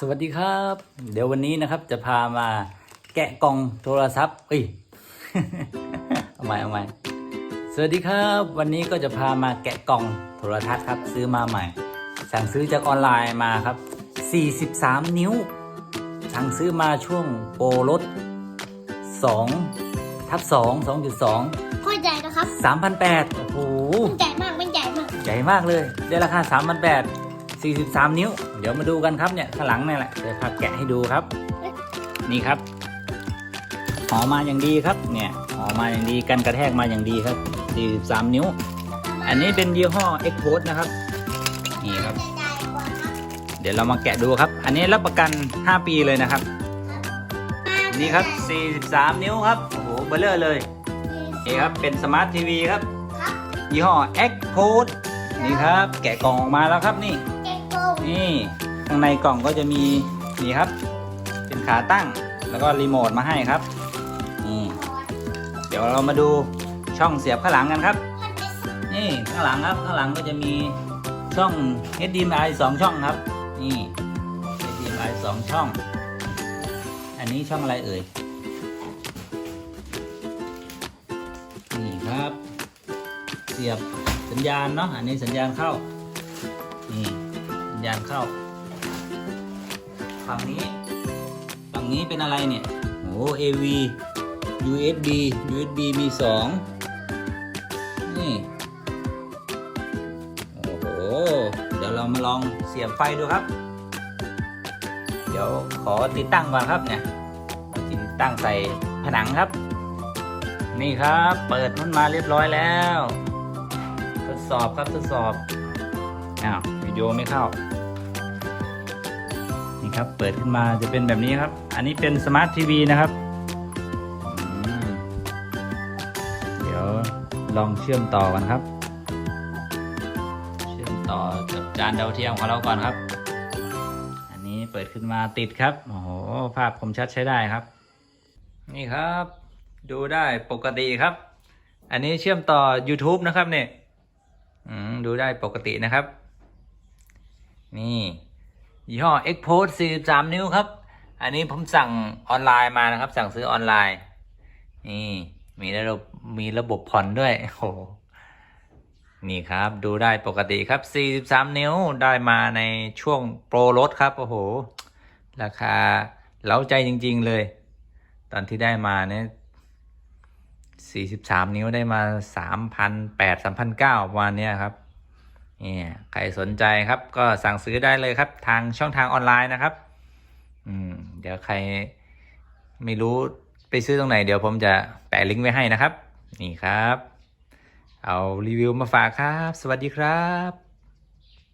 สวัสดีครับ เดี๋ยววันนี้นะครับจะพามาแกะกล่องโทรศัพท์เอ้ยเอาใหม่เอาใหม่สวัสดีครับ วันนี้ก็จะพามาแกะกล่องโทรทัศน์ครับ ซื้อมาใหม่ สั่งซื้อจากออนไลน์มาครับ 43 นิ้ว สั่งซื้อมาช่วงโปรลด2ทับ2 2.2ข้อใหญ่นะครับ3,800โอ้โหมันใหญ่มากมันใหญ่มาก ใหญ่มากเลย ได้ราคา3 8 0 0 43 นิ้ว เดี๋ยวมาดูกันครับเนี่ยข้างหลังนี่แหละเดี๋ยวพับแกะให้ดูครับ นี่ครับห่อมาอย่างดีครับเนี่ยห่อมาอย่างดีกันกระแทกมาอย่างดีครับ 43 นิ้ว อันนี้เป็นยี่ห้อ x p o s นะครับนี่ครับ เดี๋ยวเรามาแกะดูครับ อันนี้รับประกัน 5 ปีเลยนะครับ นี่ครับ 43 นิ้วครับโอ้โหเบลเลอร์เลยนี่ครับเป็นสมาร์ททีวีครับยี่ห้อ x p o s นี่ครับ แกะกล่องออกมาแล้วครับนี่ นี่ข้างในกล่องก็จะมีนี่ครับ เป็นขาตั้งแล้วก็รีโมทมาให้ครับนี่เดี๋ยวเรามาดูช่องเสียบข้างหลังกันครับ นี่ข้างหลังครับข้างหลังก็จะมีช่อง HDMI สองช่องครับ นี่ HDMI สองช่อง อันนี้ช่องอะไรเอ่ยนี่ครับ เสียบสัญญาณเนาะอันนี้สัญญาณเข้านี่ ญาณเข้า ฝั่งนี้ ฝั่งนี้เป็นอะไรเนี่ย โอ้ AV USB USB มีสองนี่ โอ้โห เดี๋ยวเรามาลองเสียบไฟดูครับ เดี๋ยวขอติดตั้งก่อนครับเนี่ย ติดตั้งใส่ผนังครับ นี่ครับ เปิดมันมาเรียบร้อยแล้ว ทดสอบครับทดสอบ อ้าววิดีโอไม่เข้า นี่ครับ เปิดขึ้นมาจะเป็นแบบนี้ครับ อันนี้เป็นสมาร์ททีวีนะครับ เดี๋ยวลองเชื่อมต่อกันครับ เชื่อมต่อกับจานดาวเทียมของเราก่อนครับ อันนี้เปิดขึ้นมาติดครับ โอ้โห ภาพคมชัดใช้ได้ครับ นี่ครับ ดูได้ปกติครับ อันนี้เชื่อมต่อ YouTube นะครับเนี่ยดูได้ปกตินะครับ นี่ยี่ห้อ x p o s 43 นิ้วครับ อันนี้ผมสั่งออนไลน์มานะครับ สั่งซื้อออนไลน์ นี่มีระบบมีระบบผ่อนด้วยโอ้โหนี่ครับดูได้ปกติครับ 43 นิ้วได้มาในช่วงโปรลดครับ โอ้โห ราคาเล้าใจจริง ๆเลย ตอนที่ได้มาเนี่ย43 นิ้วได้มา 3,800 3,900ประมาณนี้ครับ นี่ใครสนใจครับก็สั่งซื้อได้เลยครับ ทางช่องทางออนไลน์นะครับ อืม เดี๋ยวใครไม่รู้ไปซื้อตรงไหน เดี๋ยวผมจะแปะลิงก์ไว้ให้นะครับ นี่ครับ เอารีวิวมาฝากครับ สวัสดีครับ